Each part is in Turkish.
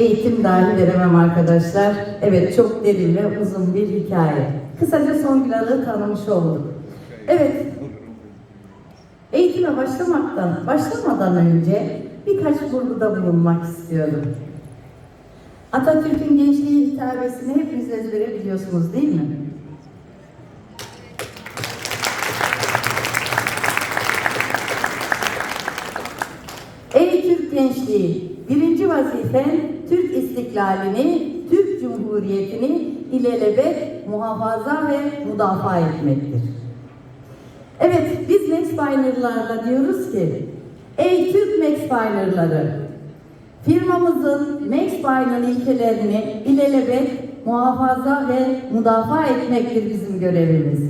eğitim dahi veremem arkadaşlar. Evet çok derin ve uzun bir hikaye. Kısaca Songül Arı'yı tanımış olduk. Evet, eğitime başlamaktan, başlamadan önce birkaç vurguda bulunmak istiyorum. Atatürk'ün gençliği hitabesini hepiniz ezbere biliyorsunuz değil mi? Ey Türk gençliği, birinci vazifen Türk istiklalini, Türk Cumhuriyeti'ni ilelebet muhafaza ve müdafaa etmektir. Evet, biz Maxpiner'larla diyoruz ki, ey Türk Maxpiner'ları, firmamızın Maxpiner ilkelerini ilelebet muhafaza ve müdafaa etmektir bizim görevimiz.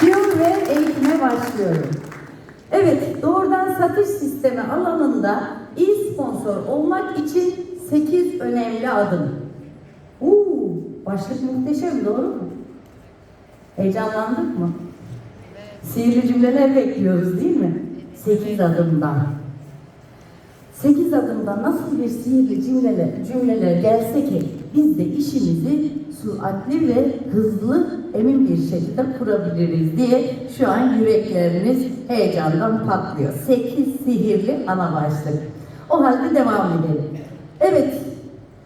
Diyor ve eğitime başlıyorum. Evet, doğrudan satış sistemi alanında iyi sponsor olmak için 8 önemli adım. Uuu, başlık muhteşem, doğru mu? Heyecanlandık mı? Sihirli cümleler bekliyoruz değil mi? 8 adımdan. 8 adımda nasıl bir sihirli cümleler, cümleler gelse ki biz de işimizi süratli ve hızlı emin bir şekilde kurabiliriz diye şu an yürekleriniz heyecandan patlıyor. 8 sihirli ana başlık. O halde devam edelim. Evet,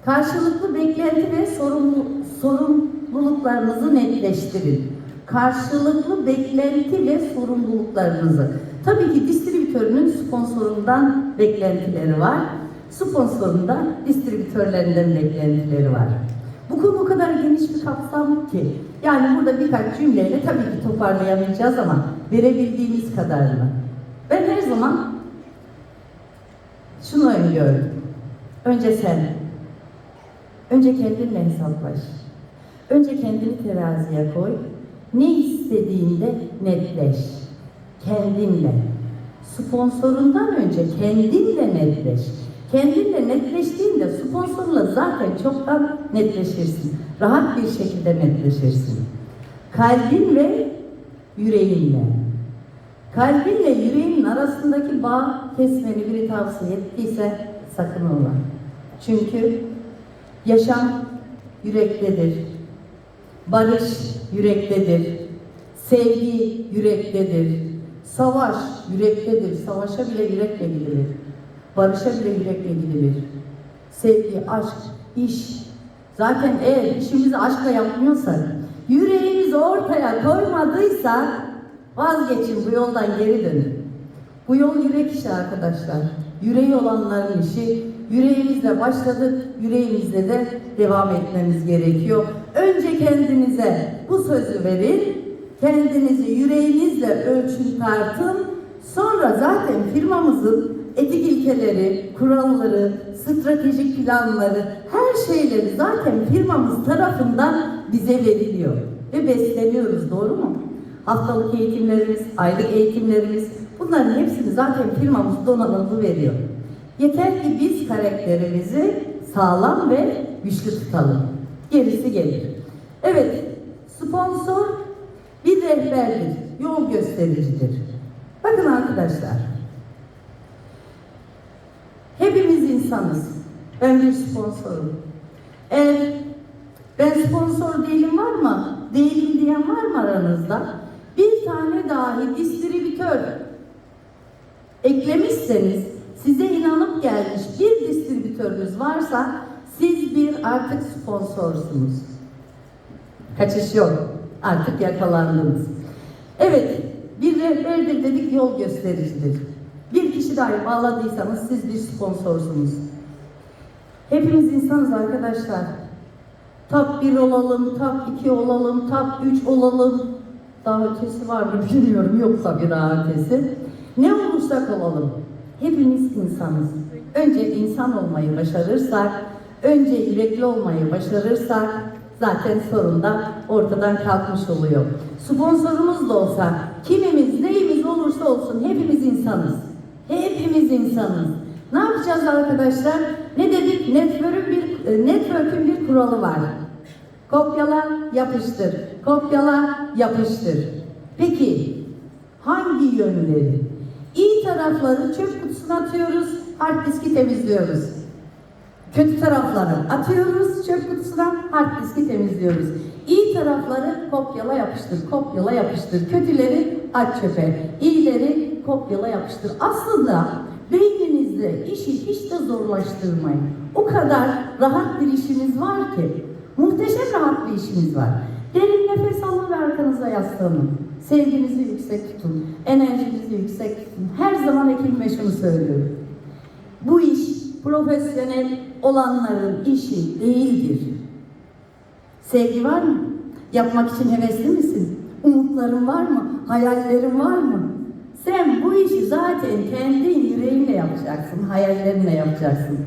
karşılıklı beklenti ve sorumlu, sorumluluklarınızı netleştirin. Karşılıklı beklenti ve sorumluluklarınızı. Tabii ki distribütörünün sponsorundan beklentileri var. Sponsorundan distribütörlerinden beklentileri var. Bu konu o kadar geniş bir kapsam ki. Yani burada birkaç cümleyle tabii ki toparlayamayacağız ama verebildiğimiz kadarını. Ben her zaman şunu öngördüm. Önce sen. Önce kendinle hesaplaş. Önce kendini teraziye koy. Ne istediğinde netleş. Kendinle. Sponsorundan önce kendinle netleş. Kendinle netleştiğinde sponsorla zaten çoktan netleşirsin. Rahat bir şekilde netleşirsin. Kalbin ve yüreğinle. Kalbinle yüreğin arasındaki bağ kesmeni biri tavsiye ettiyse sakın ola. Çünkü yaşam yürektedir. Barış yürektedir. Sevgi yürektedir. Savaş yürektedir. Savaşa bile yürekle gidilir. Barışa bile yürekle gidilir. Sevgi, aşk, iş. Zaten eğer işimizi aşkla yapmıyorsak, yüreğimizi ortaya koymadıysa vazgeçin bu yoldan geri dönün. Bu yol yürek işi arkadaşlar. Yüreği olanların işi. Yüreğimizle başladık, yüreğimizle de devam etmemiz gerekiyor. Önce kendinize bu sözü verin. Kendinizi yüreğinizle ölçün tartın. Sonra zaten firmamızın etik ilkeleri, kuralları, stratejik planları, her şeyleri zaten firmamız tarafından bize veriliyor. Ve besleniyoruz, doğru mu? Haftalık eğitimlerimiz, aylık eğitimlerimiz, bunların hepsini zaten firmamız donanımlı veriyor. Yeter ki biz karakterimizi sağlam ve güçlü tutalım. Gerisi gelir. Evet, sponsor bir rehberdir, yol göstericidir. Bakın arkadaşlar, insanız. Ben bir sponsorum. Eğer ben sponsor değilim var mı? Değilim diyen var mı aranızda? Bir tane dahi distribütör eklemişseniz, size inanıp gelmiş bir distribütörünüz varsa siz bir artık sponsorsunuz. Kaçış yok. Artık yakalandınız. Evet, bir rehberdir dedik, yol göstericidir. Bir kişi dahi bağladıysanız siz bir sponsorsunuz. Hepimiz insanız arkadaşlar. Top 1 olalım, top 2 olalım, top 3 olalım. Daha ötesi var mı bilmiyorum, yoksa bir daha ötesi. Ne olursak olalım, hepimiz insanız. Önce insan olmayı başarırsak, önce yürekli olmayı başarırsak, zaten sorun da ortadan kalkmış oluyor. Sponsorumuz da olsa, kimimiz, neyimiz olursa olsun hepimiz insanız. Hepimiz insanız. Ne yapacağız arkadaşlar? Ne dedik? Network'ün bir, e, network'ün bir kuralı var. Kopyala, yapıştır. Kopyala, yapıştır. Peki hangi yönleri? İyi tarafları çöp kutusuna atıyoruz, hard diski temizliyoruz. Kötü tarafları atıyoruz çöp kutusuna, hard diski temizliyoruz. İyi tarafları kopyala yapıştır, kopyala yapıştır. Kötüleri at çöpe, iyileri kopyala yapıştır. Aslında beyninizde işi hiç de zorlaştırmayın. O kadar rahat bir işimiz var ki, muhteşem rahat bir işimiz var. Derin nefes alın ve arkanıza yaslanın. Sevginizi yüksek tutun, enerjinizi yüksek tutun. Her zaman ekibime şunu söylüyorum. Bu iş profesyonel olanların işi değildir. Sevgi var mı? Yapmak için hevesli misin? Umutların var mı? Hayallerin var mı? Sen bu işi zaten kendi yüreğinle yapacaksın, hayallerinle yapacaksın.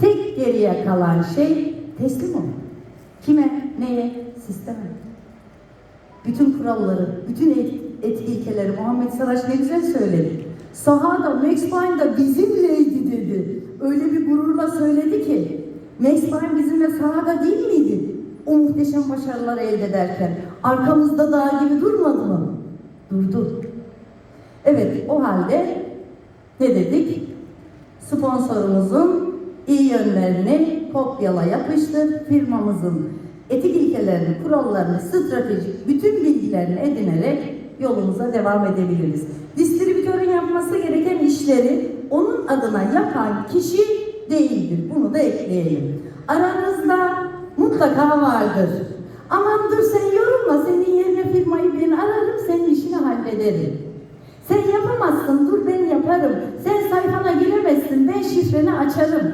Tek geriye kalan şey teslim ol. Kime, neye, sisteme. Bütün kuralları, bütün et, etik ilkeleri Muhammed Saraç ne güzel söyledi. Sahada Max Payne bizimleydi dedi. Öyle bir gururla söyledi ki. Max Payne bizimle sahada değil miydi? O muhteşem başarıları elde ederken. Arkamızda dağ gibi durmadı mı? Durdu. Evet o halde ne dedik? Sponsorumuzun iyi yönlerini kopyala yapıştır. Firmamızın etik ilkelerini, kurallarını, stratejik bütün bilgilerini edinerek yolumuza devam edebiliriz. Distribütörün yapması gereken işleri onun adına yapan kişi değildir. Bunu da ekleyelim. Aranızda mutlaka vardır. Aman dur sen yorulma, senin yerine firmayı ben ararım, senin işini hallederim. Sen yapamazsın, dur ben yaparım. Sen sayfana giremezsin, ben şifreni açarım.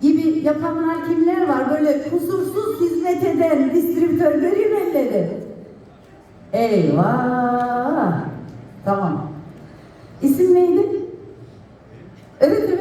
Gibi yapanlar kimler var? Böyle kusursuz hizmet eden distribütör göreyim elleri. Eyvah! Tamam. İsim neydi? Evet